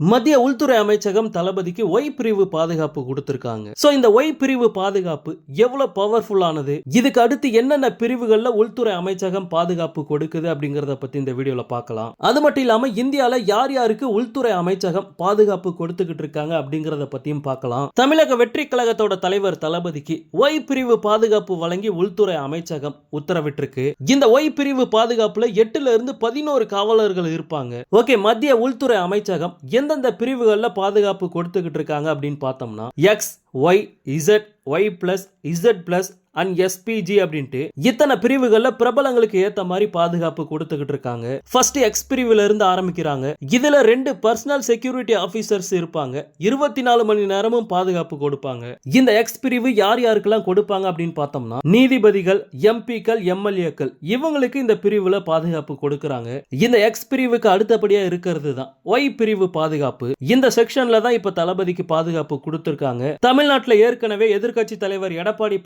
மத்திய உள்துறை அமைச்சகம் தளபதிக்கு ஒய் பிரிவு பாதுகாப்பு கொடுத்திருக்காங்க. சோ இந்த ஒய் பிரிவு பாதுகாப்பு எவ்வளவு பவர்ஃபுல்லானது இதுக்கு அடுத்து என்னென்ன பிரிவுகள்ல உள்துறை அமைச்சகம் பாதுகாப்பு கொடுக்குது அப்படிங்கறத பத்தி இந்த வீடியோல பார்க்கலாம். அது மட்டும் இல்லாம இந்தியால யார் யாருக்கு உள்துறை அமைச்சகம் பாதுகாப்பு கொடுத்துக்கிட்டு இருக்காங்க அப்படிங்கறத பத்தியும் பார்க்கலாம். தமிழக வெற்றி கழகத்தோட தலைவர் தளபதிக்கு ஒய் பிரிவு பாதுகாப்பு வழங்கி உள்துறை அமைச்சகம் உத்தரவிட்டிருக்கு. இந்த ஒய் பிரிவு பாதுகாப்புல எட்டுல இருந்து பதினோரு காவலர்கள் இருப்பாங்க. ஓகே மத்திய உள்துறை அமைச்சகம் எந்த எந்தெந்த பிரிவுகளில் பாதுகாப்பு கொடுத்துக்கிட்டு இருக்காங்க அப்படின்னு பார்த்தோம்னா X Y Z Y plus Z plus and SPG அப்படின்ட்டு இத்தனை பிரிவுகள்ல பிரபலங்களுக்கு ஏத்த மாதிரி பாதுகாப்பு கொடுத்துக்கிட்டு இருக்காங்க. ஃபர்ஸ்ட் எக்ஸ் பிரிவுல இருந்து ஆரம்பிக்கிறாங்க. இதுல ரெண்டு பர்சனல் செக்யூரிட்டி ஆபீசர்ஸ் இருப்பாங்க. இருபத்தி நாலு மணி நேரமும் பாதுகாப்பு கொடுப்பாங்க. இந்த எக்ஸ் பிரிவு யார் யாருக்கெல்லாம் கொடுப்பாங்க அப்படின்னு பார்த்தோம்னா நீதிபதிகள் எம்பிக்கள் எம்எல்ஏக்கள் இவங்களுக்கு இந்த பிரிவுல பாதுகாப்பு கொடுக்கறாங்க. இந்த எக்ஸ் பிரிவுக்கு அடுத்தபடியா இருக்கிறது தான் ஒய் பிரிவு பாதுகாப்பு. இந்த செக்ஷன்ல தான் இப்ப தளபதிக்கு பாதுகாப்பு கொடுத்திருக்காங்க. தமிழ்நாட்டுல ஏற்கனவே எதிர்க்கட்சி தலைவர் எடப்பாடி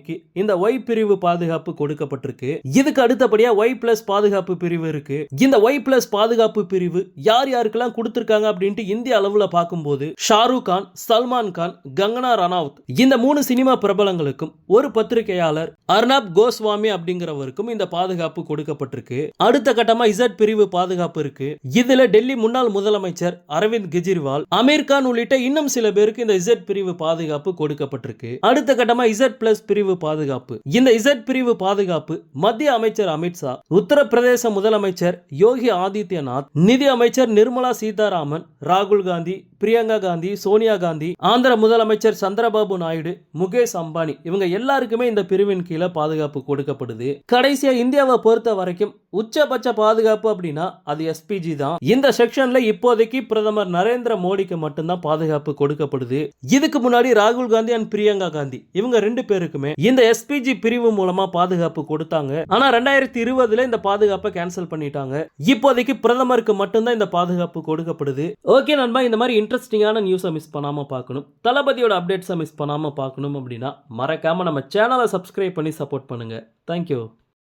கம்பெனிக்கு இந்த ஒய் பிரிவு பாதுகாப்பு கொடுக்கப்பட்டிருக்கு. இதுக்கு அடுத்தபடியா ஒய் பிளஸ் பாதுகாப்பு பிரிவு இருக்கு. இந்த ஒய் பிளஸ் பாதுகாப்பு பிரிவு யார் யாருக்கெல்லாம் கொடுத்திருக்காங்க அப்படின்ட்டு இந்திய அளவுல பார்க்கும்போது ஷாருக் கான் சல்மான் கான் கங்கனா ரனாவத். இந்த மூணு சினிமா பிரபலங்களுக்கும் ஒரு பத்திரிகையாளர் அர்னாப் கோஸ்வாமி அப்படிங்கிறவருக்கும் இந்த பாதுகாப்பு கொடுக்கப்பட்டிருக்கு. அடுத்த கட்டமா இசட் பிரிவு பாதுகாப்பு இருக்கு. இதுல டெல்லி முன்னாள் முதலமைச்சர் அரவிந்த் கெஜ்ரிவால் அமீர் கான் உள்ளிட்ட இன்னும் சில பேருக்கு இந்த இசட் பிரிவு பாதுகாப்பு கொடுக்கப்பட்டிருக்கு. அடுத்த கட்டமா இசட் பிளஸ் பிரிவு பாதுகாப்பு. இந்த இசட் பிரிவு பாதுகாப்பு மத்திய அமைச்சர் அமித்ஷா உத்தரப்பிரதேச முதலமைச்சர் யோகி ஆதித்யநாத் நிதி அமைச்சர் நிர்மலா சீதாராமன் ராகுல் காந்தி பிரியங்கா காந்தி சோனியா காந்தி ஆந்திர முதலமைச்சர் சந்திரபாபு நாயுடு முகேஷ் அம்பானி இவங்க எல்லாருக்குமே இந்த பிரிவின் கீழே பாதுகாப்பு கொடுக்கப்படுது. கடைசியா இந்தியாவை பொறுத்த வரைக்கும் உச்சபட்ச பாதுகாப்பு அப்படின்னா அது எஸ்பிஜி தான். இந்த செக்ஷன்ல இப்போதைக்கு பிரதமர் நரேந்திர மோடிக்கு மட்டும்தான் பாதுகாப்பு கொடுக்கப்படுது. இதுக்கு முன்னாடி ராகுல் காந்தி அண்ட் பிரியங்கா காந்தி இவங்க ரெண்டு பேருக்குமே இந்த எஸ்பிஜி பிரிவு மூலமா பாதுகாப்பு கொடுத்தாங்க. ஆனா ரெண்டாயிரத்தி இருபதுல இந்த பாதுகாப்பை கேன்சல் பண்ணிட்டாங்க. இப்போதைக்கு பிரதமருக்கு மட்டும்தான் இந்த பாதுகாப்பு கொடுக்கப்படுது. ஓகே நண்பா இந்த மாதிரி இன்ட்ரெஸ்டிங்கான நியூஸை மிஸ் பண்ணாமல் பார்க்கணும். தளபதியோட அப்டேட்ஸை மிஸ் பண்ணாமல் பார்க்கணும் அப்படின்னா மறக்காமல் நம்ம சேனலை சப்ஸ்கிரைப் பண்ணி சப்போர்ட் பண்ணுங்கள் தேங்க்யூ